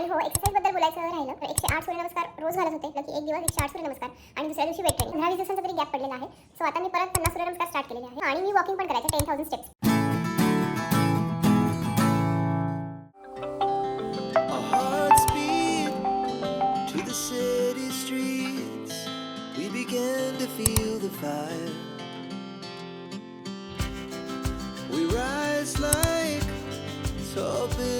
आणि हो एक्सरसाइजबद्दल बोलायचं राहिलं तर एकशे आठ सूर्यनमस्कार रोज घालत होते की एक दिवस एकशे आठ सूर्यनमस्कार आणि दुसऱ्या दिवशी वेट ट्रेनिंग. दहा दिवसांचा तरी गॅप पडलेला आहे. सो आता मी परत पन्नास सूर्यनमस्कार स्टार्ट केलेले आहे आणि मी वॉकिंग पण करायचं ten thousand steps fire. We rise like tall buildings.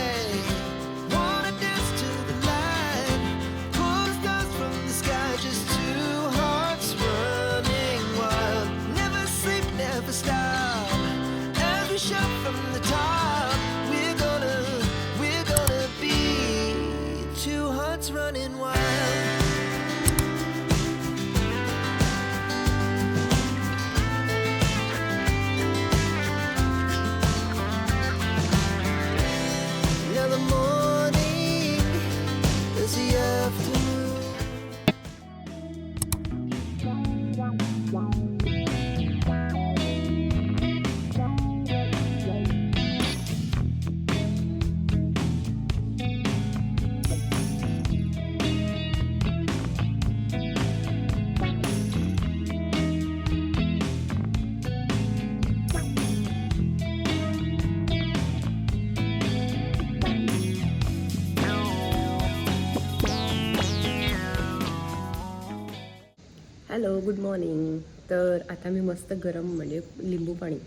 hello good morning तर आता मी मस्त गरम म्हणजे लिंबू पाणी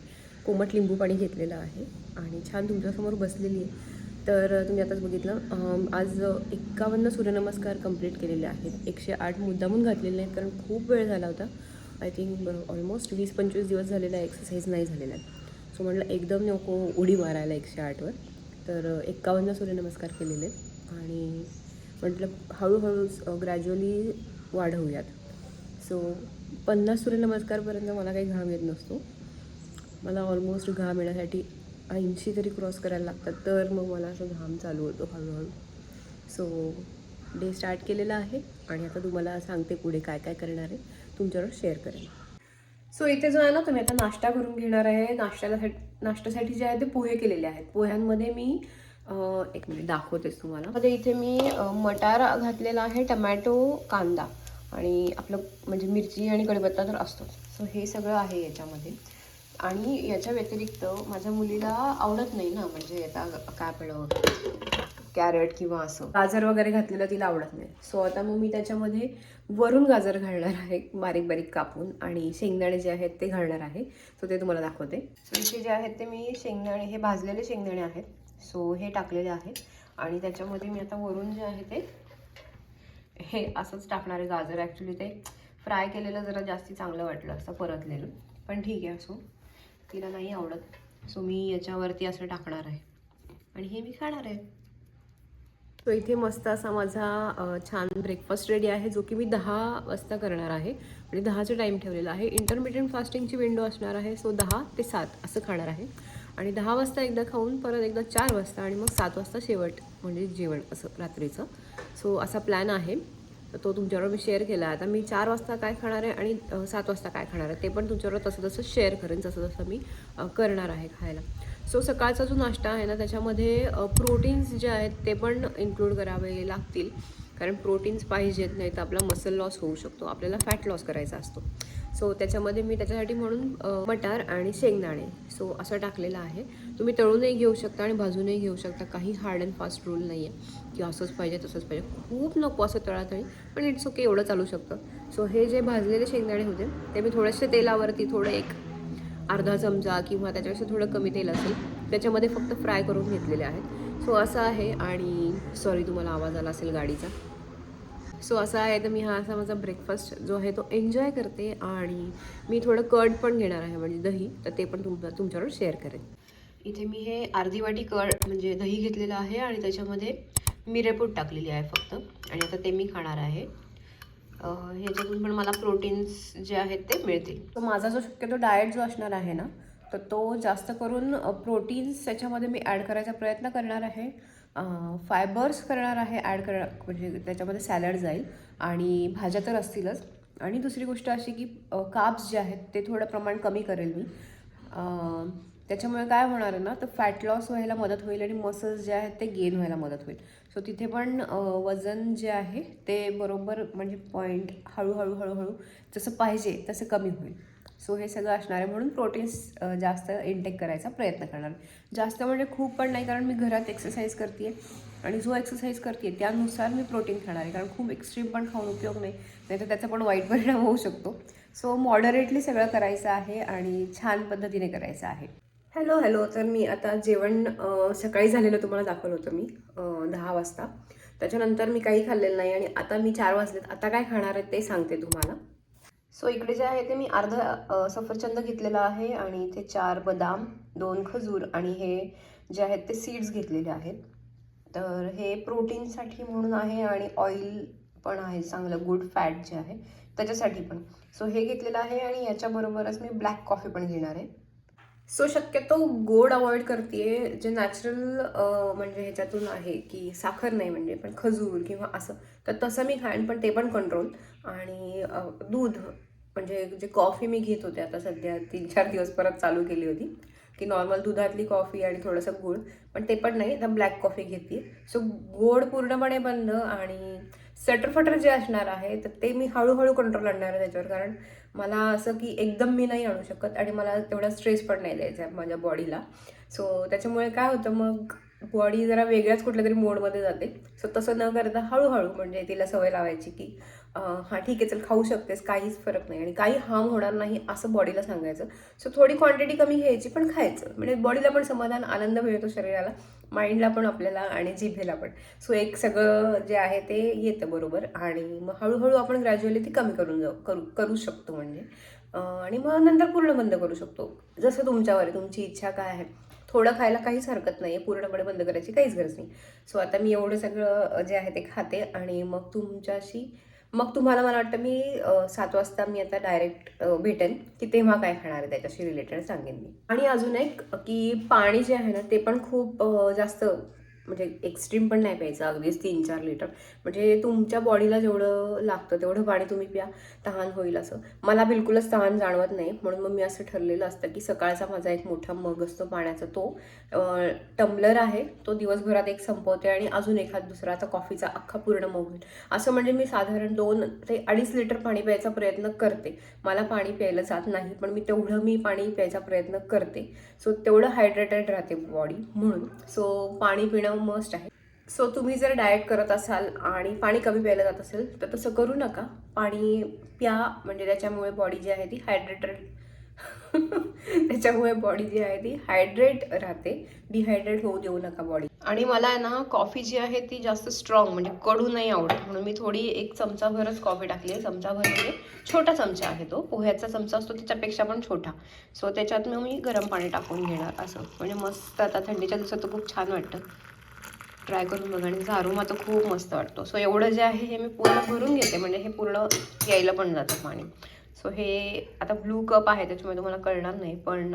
कोमट लिंबू पाणी घेतलेलं आहे आणि छान तुमच्यासमोर बसलेली आहे. तर तुम्ही आताच बघितलं आज एक्कावन्न सूर्यनमस्कार कंप्लीट केलेले आहेत. एकशे आठ मुद्दामून घातलेले आहेत कारण खूप वेळ झाला होता. आय थिंक ऑलमोस्ट वीस पंचवीस दिवस झालेला एक्सरसाइज नाही झालेला आहे. सो म्हटलं एकदम नको उडी मारायला एकशे आठवर तर एक्कावन्न सूर्यनमस्कार केलेले आहेत आणि म्हटलं हळूहळू ग्रॅज्युअली वाढवूयात. सो पन्नास सूर्यनमस्कारपर्यंत मला काही घाम येत नसतो. मला ऑलमोस्ट घाम येण्यासाठी ऐंशी तरी क्रॉस करायला लागतात तर मग मला असं घाम चालू होतो हळूहळू. सो डे स्टार्ट केलेला आहे आणि आता तुम्हाला सांगते पुढे काय काय करणार आहे. तुमच्यावर शेअर करेन. सो इथे जो आहे ना तुम्ही आता नाश्ता करून घेणार आहे. नाश्त्याला नाश्त्यासाठी जे आहे ते पोहे केलेले आहेत. पोह्यांमध्ये मी एक मिनिट दाखवतेच तुम्हाला. मध्ये इथे मी मटार घातलेला आहे टमॅटो कांदा. आणि आपलं म्हणजे मिरची आणि कढीपत्ता तर असतोच. सो हे सगळं आहे याच्यामध्ये. आणि याच्या व्यतिरिक्त माझ्या मुलीला आवडत नाही ना म्हणजे आता काय आपलं कॅरेट किंवा असं. गाजर वगैरे घातलेलं तिला आवडत नाही. सो आता मग मी त्याच्यामध्ये वरून गाजर घालणार आहे बारीक बारीक कापून. आणि शेंगदाणे जे आहेत ते घालणार आहे. सो ते तुम्हाला दाखवते. सो इथे जे आहेत ते मी शेंगदाणे हे भाजलेले शेंगदाणे आहेत. सो हे टाकलेले आहेत. आणि त्याच्यामध्ये मी आता वरून जे आहे ते हे असंच टाकणार आहे गाजर. ॲक्च्युली ते फ्राय केलेलं जरा जास्ती चांगलं वाटलं असतं परतलेलं. पण ठीक आहे असो. तिला नाही आवडत. सो मी याच्यावरती असं टाकणार आहे. आणि हे मी खाणार आहे. सो इथे मस्त असा माझा छान ब्रेकफास्ट रेडी आहे जो की मी दहा वाजता करणार आहे. म्हणजे दहाचं टाईम ठेवलेला आहे. इंटरमिडियंट फास्टिंगची विंडो असणार आहे. सो दहा ते सात असं खाणार आहे. आणि दहा वाजता एकदा खाऊन परत एकदा चार वाजता आणि मग सात वाजता शेवट. म्हणजे जेवण असं रात्रीचं. सो असा प्लॅन आहे. तो तुमच्याबरोबर मी शेअर केला. आता मी चार वाजता काय खाणार आहे आणि सात वाजता काय खाणार आहे ते पण तुमच्याबरोबर तसं तसं शेअर करेन जसं जसं मी करणार आहे खायला. सो सकाळचा जो नाश्ता आहे ना त्याच्यामध्ये प्रोटीन्स जे आहेत ते पण इन्क्लूड करावे लागतील. कारण प्रोटीन्स पाहिजेत नाही तर आपला मसल लॉस होऊ शकतो. आपल्याला फॅट लॉस करायचा असतो. सो त्याच्यामध्ये मी त्याच्यासाठी म्हणून मटार आणि शेंगदाणे. सो असं टाकलेलं आहे. तुम्ही तळूनही घेऊ शकता आणि भाजूनही घेऊ शकता. काही हार्ड अँड फास्ट रूल नाही आहे की असंच पाहिजे तसंच पाहिजे. खूप नको असं तळातळी पण इट्स ओके एवढं चालू शकतं. सो हे जे भाजलेले शेंगदाणे होते ते मी थोडेसे तेलावरती थोडं एक अर्धा चमचा किंवा त्याच्यापेक्षा थोडं कमी तेल असेल त्याच्यामध्ये फक्त फ्राय करून घेतलेले आहेत. सो असं आहे आणि सॉरी तुम्हाला आवाज आला असेल गाडीचा. सो असा आहे तर मी हा असा माझा ब्रेकफास्ट जो आहे तो एन्जॉय करते आणि मी थोडं कर्ड पण घेणार आहे म्हणजे दही तर ते पण तुम तुमच्यावर शेअर करेन. इथे मी हे अर्धी वाटी कळ म्हणजे दही घेतलेलं आहे आणि त्याच्यामध्ये मिरेपूट टाकलेली आहे फक्त. आणि आता ते मी खाणार आहे. ह्याच्यातून पण मला प्रोटीन्स जे आहेत ते मिळतील. तर माझा जो शक्यतो डाएट जो असणार आहे ना तर तो जास्त करून प्रोटीन्स त्याच्यामध्ये मी ॲड करायचा प्रयत्न करणार आहे. फायबर्स करणार आहे ॲड कर म्हणजे त्याच्यामध्ये सॅलड जाईल आणि भाज्या तर असतीलच. आणि दुसरी गोष्ट अशी की काप्स जे आहेत ते थोडं प्रमाण कमी करेल मी. त्याच्यामुळे काय होणार आहे ना तर फॅट लॉस व्हायला मदत होईल आणि मसल्स जे आहेत ते गेन व्हायला मदत होईल. सो तिथे पण वजन जे आहे ते बरोबर म्हणजे पॉईंट हळूहळू हळूहळू जसं पाहिजे तसं कमी होईल. सो हे सगळं असणार आहे म्हणून प्रोटीन्स जास्त इंटेक करायचा प्रयत्न करणार जास्त म्हणजे खूप पण नाही कारण मी घरात एक्सरसाइज करते आणि जो एक्सरसाइज करते त्यानुसार मी प्रोटीन खाणार आहे कारण खूप एक्स्ट्रीम पण खाऊन उपयोग नाही नाही तर त्याचा पण वाईट परिणाम होऊ शकतो. सो मॉडरेटली सगळं करायचं आहे आणि छान पद्धतीने करायचं आहे. हॅलो हॅलो तर मी आता जेवण सकाळी झालेलं तुम्हाला दाखवलं होतं मी दहा वाजता. त्याच्यानंतर मी काही खाल्लेलं नाही आणि आता मी चार वाजलेत. आता काय खाणार आहे ते सांगते तुम्हाला. सो इकडे जे आहे ते मी अर्ध सफरचंद घेतलेला आहे आणि ते चार बदाम दोन खजूर आणि हे जे आहेत ते सीड्स घेतलेले आहेत. तर हे प्रोटीनसाठी म्हणून आहे आणि ऑइल पण आहे चांगलं गुड फॅट जे आहे त्याच्यासाठी पण. सो हे घेतलेलं आहे आणि याच्याबरोबरच मी ब्लॅक कॉफी पण घेणार आहे. सो शक्यतो गोड अवॉइड करते जे नॅचरल म्हणजे ह्याच्यातून आहे की साखर नाही म्हणजे पण खजूर किंवा असं. तर तसं मी खाईन पण ते पण कंट्रोल आणि दूध म्हणजे जे कॉफी मी घेत होते आता सध्या तीन चार दिवस परत चालू केली होती की नॉर्मल दुधातली कॉफी आणि थोडंसं गुळ पण ते पण नाही आता ब्लॅक कॉफी घेते सो गोड पूर्णपणे बंद आणि सटरफटर जे असणार आहे तर ते मी हळूहळू कंट्रोल आणणार आहे त्याच्यावर. कारण मला असं की एकदम मी नाही आणू शकत आणि मला तेवढा स्ट्रेस पण नाही द्यायचा आहे माझ्या बॉडीला सो त्याच्यामुळे काय होतं मग बॉडी जरा वेगळ्याच कुठल्या तरी मोडमध्ये जाते. सो तसं न करता हळूहळू म्हणजे तिला सवय लावायची की हां ठीक आहे चल खाऊ शकतेस काहीच फरक नाही. आणि काही हार्म होणार नाही असं बॉडीला सांगायचं. सो थोडी क्वांटिटी कमी घ्यायची पण खायचं. म्हणजे बॉडीला पण समाधान आनंद मिळतो शरीराला माइंडला पण आपल्याला आणि जिभेला पण. सो एक सगळं जे आहे ते येतं बरोबर. आणि मग हळूहळू आपण ग्रॅज्युअली ती कमी करून जाऊ करू करू शकतो म्हणजे. आणि मग नंतर पूर्ण बंद करू शकतो. जसं तुमच्यावर आहे तुमची इच्छा काय आहे थोडं खायला काहीच हरकत नाही आहे पूर्णपणे बंद करायची काहीच गरज नाही. सो आता मी एवढं सगळं जे आहे ते खाते आणि मग तुमच्याशी मग तुम्हाला मला वाटतं मी सात वाजता मी आता डायरेक्ट भेटेन की तेव्हा काय खाणार आहे त्याच्याशी रिलेटेड सांगेन मी. आणि अजून एक की पाणी जे आहे ना ते पण खूप जास्त म्हणजे एक्स्ट्रीम पण नाही प्यायचं अगदीच तीन चार लिटर म्हणजे तुमच्या बॉडीला जेवढं लागतं तेवढं पाणी तुम्ही प्या तहान होईल असं. मला बिलकुलच तहान जाणवत नाही म्हणून मग मी असं ठरलेलं असतं की सकाळचा माझा एक मोठा मग असतो पाण्याचा तो. टम्बलर आहे तो दिवसभरात एक संपवते आणि अजून एखाद दुसरा कॉफीचा अख्खा पूर्ण मग होईल. असं म्हणजे मी साधारण दोन ते अडीच लिटर पाणी प्यायचा प्रयत्न करते. मला पाणी प्यायला जात नाही पण मी तेवढं मी पाणी प्यायचा प्रयत्न करते. सो तेवढं हायड्रेटेड राहते बॉडी म्हणून. सो पाणी पिणं मस्ट आहे. सो तुम्ही जर डाएट करत असाल आणि पाणी कमी प्यायला जात असेल तर तसं करू नका. पाणी प्या म्हणजे त्याच्यामुळे बॉडी जी आहे ती हायड्रेटेड त्याच्यामुळे बॉडी जी आहे ती हायड्रेट राहते. डिहायड्रेट होऊ देऊ नका बॉडी आणि मला आहे ना कॉफी जी आहे ती जास्त स्ट्रॉंग म्हणजे कडू नाही आवडत. म्हणून मी थोडी एक चमचाभरच कॉफी टाकली आहे. चमचाभर म्हणजे छोटा चमचा आहे तो. पोह्याचा चमचा असतो त्याच्यापेक्षा पण छोटा. सो त्याच्यात मग मी गरम पाणी टाकून घेणार असं. म्हणजे मस्त आता थंडीच्या दिवसात तर खूप छान वाटतं. ट्राय करून बघा. आणि त्याचा आता खूप मस्त वाटतो. सो एवढं जे आहे हे मी पूर्ण भरून घेते. म्हणजे हे पूर्ण यायला पण जातं पाणी. सो हे आता ब्लू कप आहे. त्याच्यामुळे तुम्हाला कळणार नाही. पण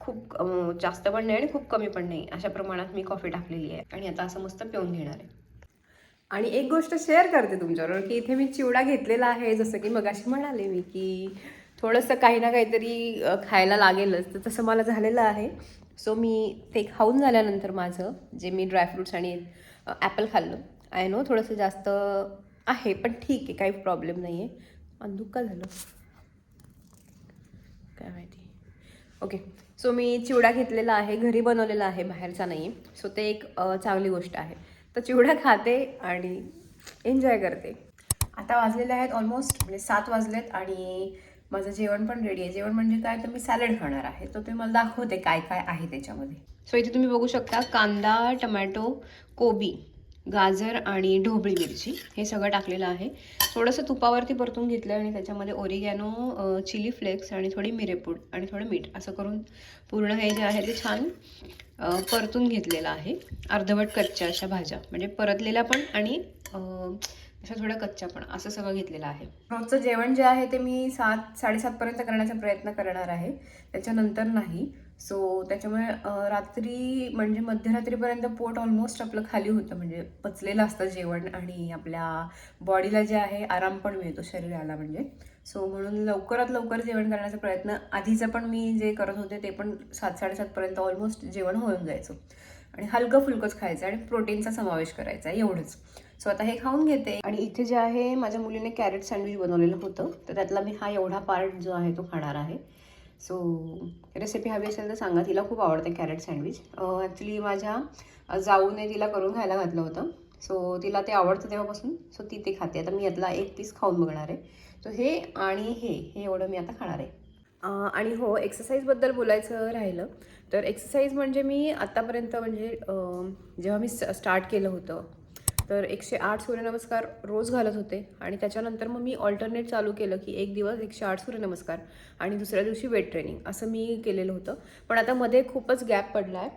खूप जास्त पण नाही आणि खूप कमी पण नाही. अशा प्रमाणात मी कॉफी टाकलेली आहे. आणि आता असं मस्त पिऊन घेणार आहे. आणि एक गोष्ट शेअर करते तुमच्याबरोबर की इथे मी चिवडा घेतलेला आहे. जसं की मगाशी म्हणाले मी की थोडंसं काही ना काहीतरी खायला लागेलच. तर तसं मला झालेलं आहे. सो मी ते खाऊन झाल्यानंतर माझं जे मी ड्रायफ्रूट्स आणि ॲपल खाल्लं आय नो थोडंसं जास्त आहे पण ठीक आहे काही प्रॉब्लेम नाही आहे अंधुक का झालं? काय माहिती. ओके सो मी चिवडा घेतलेला आहे घरी बनवलेला आहे बाहेरचा नाही आहे सो ते एक चांगली गोष्ट आहे. तर चिवडा खाते आणि एन्जॉय करते. आता वाजलेले आहेत ऑलमोस्ट म्हणजे सात वाजलेत आणि माझं जेवण पण रेडी आहे. जेवण म्हणजे काय? तर मी सॅलड खाणार आहे. तर ते मला दाखवते काय काय आहे त्याच्यामध्ये. सो इथे तुम्ही बघू शकता कांदा टमॅटो कोबी गाजर आणि ढोबळी मिरची हे सगळं टाकलेलं आहे. थोडंसं तुपावरती परतून घेतलं आणि त्याच्यामध्ये ओरिगॅनो चिली फ्लेक्स आणि थोडी मिरेपूड आणि थोडं मीठ असं करून पूर्ण हे जे आहे ते छान परतून घेतलेलं आहे. अर्धवट कच्च्या अशा भाज्या. म्हणजे परतलेल्या पण आणि अशा थोडं कच्च्या पण असं सगळं घेतलेलं आहे. रोजचं जेवण जे आहे ते मी सात साडेसातपर्यंत करण्याचा प्रयत्न करणार आहे. त्याच्यानंतर नाही. सो त्याच्यामुळे रात्री म्हणजे मध्यरात्रीपर्यंत पोट ऑलमोस्ट आपलं खाली होतं. म्हणजे पचलेलं असतं जेवण आणि आपल्या बॉडीला जे आहे आराम पण मिळतो शरीराला म्हणजे. सो म्हणून लवकरात लवकर जेवण करण्याचा प्रयत्न आधीचं पण मी जे करत होते ते पण सात साडेसातपर्यंत ऑलमोस्ट जेवण होऊन जायचं. आणि हलकं फुलकंच खायचं आणि प्रोटीनचा समावेश करायचा एवढंच. सो आता हे खाऊन घेते. आणि इथे जे आहे माझ्या मुलीने कॅरेट सँडविच बनवलेलं होतं. तर त्यातला मी हा एवढा पार्ट जो आहे तो खाणार आहे. सो रेसिपी हवी असेल तर सांगा. तिला खूप आवडते कॅरेट सँडविच ॲक्च्युली माझ्या जाऊने तिला करून खायला घातलं होतं. सो तिला ते आवडतं तेव्हापासून. सो ती ते खाते. आता मी यातला एक पीस खाऊन बघणार आहे. सो हे आणि हे हे एवढं मी आता खाणार आहे. आणि हो एक्सरसाइजबद्दल बोलायचं राहिलं तर एक्सरसाइज म्हणजे मी आत्तापर्यंत म्हणजे जेव्हा मी स्टार्ट केलं होतं तर एकशे आठ सूर्यनमस्कार रोज घालत होते आणि त्याच्यानंतर मग मी ऑल्टरनेट चालू केलं की एक दिवस एकशे आठ सूर्यनमस्कार आणि दुसऱ्या दिवशी वेट ट्रेनिंग असं मी केलेलं होतं. पण आता मध्ये खूपच गॅप पडला आहे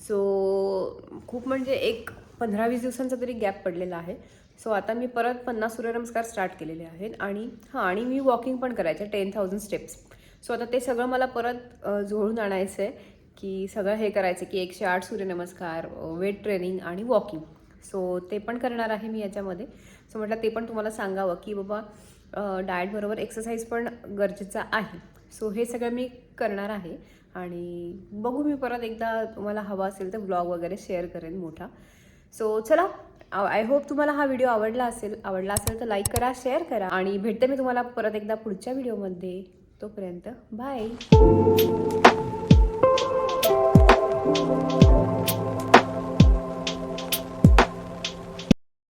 सो खूप म्हणजे एक पंधरा वीस दिवसांचा तरी गॅप पडलेला आहे. सो आता मी परत पन्नास सूर्यनमस्कार स्टार्ट केलेले आहेत आणि हां आणि मी वॉकिंग पण करायचे टेन थाउजंड स्टेप्स सो आता ते सगळं मला परत जोडून आणायचं आहे की सगळं हे करायचं की एकशे आठ सूर्यनमस्कार वेट ट्रेनिंग आणि वॉकिंग सो ते पण करणार आहे मी याच्यामध्ये. सो म्हटलं ते पण तुम्हाला सांगावं की बाबा डाएटबरोबर एक्सरसाइज पण गरजेचं आहे. सो हे सगळं मी करणार आहे. आणि बघू मी परत एकदा तुम्हाला हवा असेल तर ब्लॉग वगैरे शेअर करेन मोठा. सो चला आय होप तुम्हाला हा व्हिडिओ आवडला असेल आवडला असेल तर लाईक करा शेअर करा. आणि भेटते मी तुम्हाला परत एकदा पुढच्या व्हिडिओमध्ये तोपर्यंत बाय